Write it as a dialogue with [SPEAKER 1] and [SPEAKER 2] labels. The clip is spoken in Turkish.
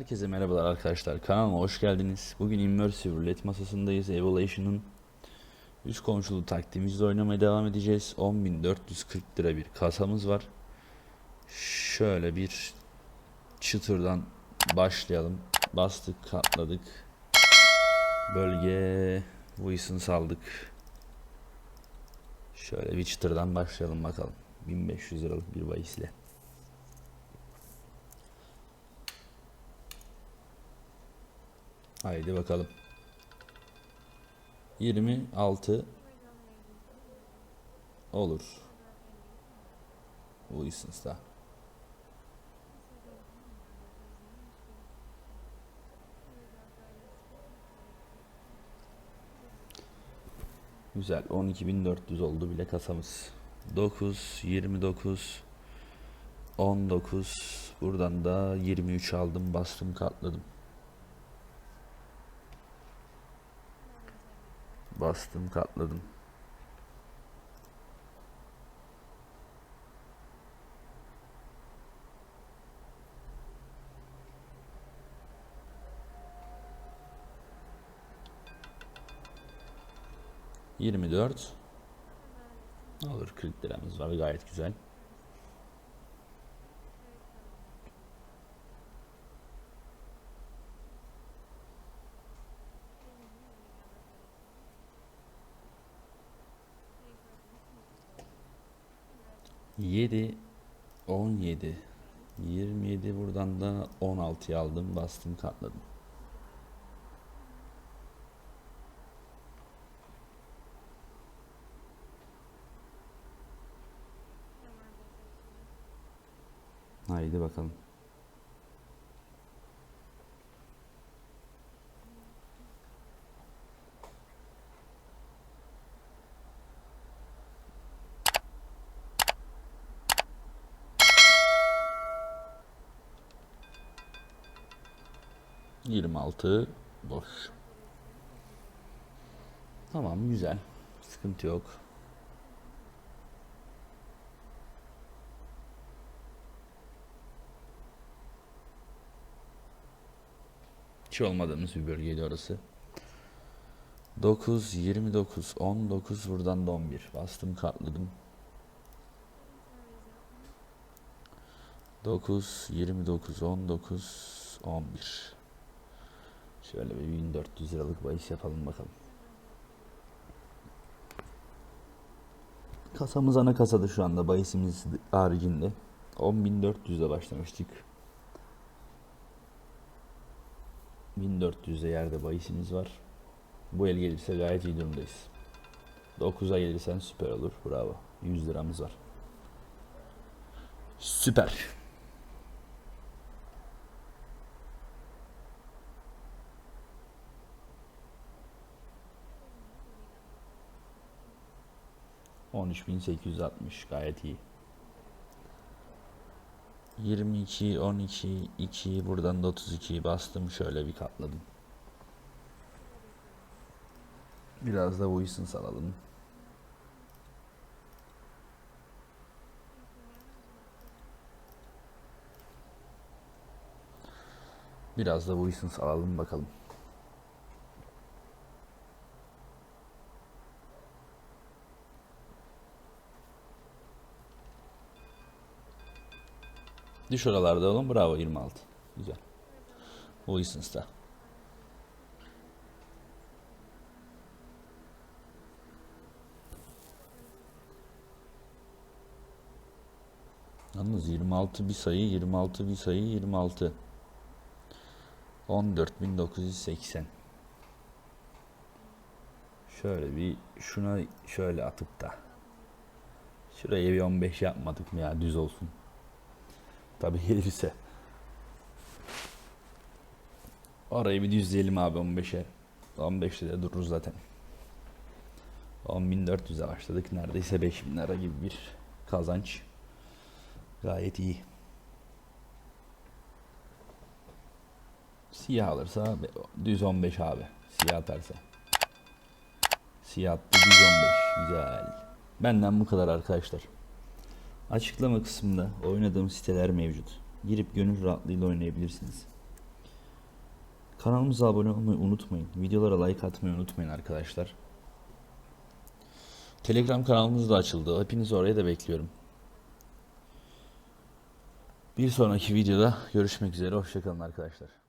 [SPEAKER 1] Herkese merhabalar arkadaşlar. Kanalıma hoş geldiniz. Bugün Immersive Roulette masasındayız. Evolution'un üst komşulu taktiğimizle oynamaya devam edeceğiz. 10.440 lira bir kasamız var. Şöyle bir çıtırdan başlayalım. Bastık, katladık. Bölge Wilson saldık. Şöyle bir çıtırdan başlayalım bakalım. 1500 liralık bir bahisle. Haydi bakalım. 26 olur. Wilsons'ta. Güzel. 12.400 oldu bile kasamız. 9, 29, 19. Buradan da 23 aldım, bastım, katladım. Bastım, katladım. Yirmi dört. Olur 40 liramız var gayet güzel. Yedi, on yedi, yirmi yedi buradan da on altıya aldım bastım katladım. Haydi bakalım. Yirmi altı boş. Tamam güzel. Sıkıntı yok. Hiç olmadığımız bir bölgeydi orası. 9, 29, 19 buradan da 11. Bastım katladım. 9, 29, 19, 11. Şöyle bir 1400 liralık bahis yapalım bakalım. Kasamız ana kasada şu anda bahisimiz haricinde. 10.400 ile başlamıştık. 1400'e yerde bahisimiz var. Bu el gelirse gayet iyi durumdayız. 9'a gelirsen süper olur. Bravo. 100 liramız var. Süper. On üç bin sekiz yüz altmış gayet iyi. 22, 12, 2 buradan da 32 bastım şöyle bir katladım. Biraz da Wilson salalım. Biraz da Wilson salalım bakalım. Düş oralarda oğlum. Bravo 26. Güzel. Wilsons'ta. Yalnız 26 bir sayı, 26 bir sayı, 26. 14.980. Şöyle bir şuna şöyle atıp da. Şuraya bir 15 yapmadık mı ya düz olsun. Tabi gelirse. Orayı bir düzleyelim abi 15'e. 15'te de dururuz zaten. 10.400'e başladık. Neredeyse 5000 lira gibi bir kazanç. Gayet iyi. Siyah alırsa düz 15 abi. Siyah atarsa. Siyah attı düz 15. Güzel. Benden bu kadar arkadaşlar. Açıklama kısmında oynadığım siteler mevcut. Girip gönül rahatlığıyla oynayabilirsiniz. Kanalımıza abone olmayı unutmayın. Videolara like atmayı unutmayın arkadaşlar. Telegram kanalımız da açıldı. Hepinizi oraya da bekliyorum. Bir sonraki videoda görüşmek üzere. Hoşçakalın arkadaşlar.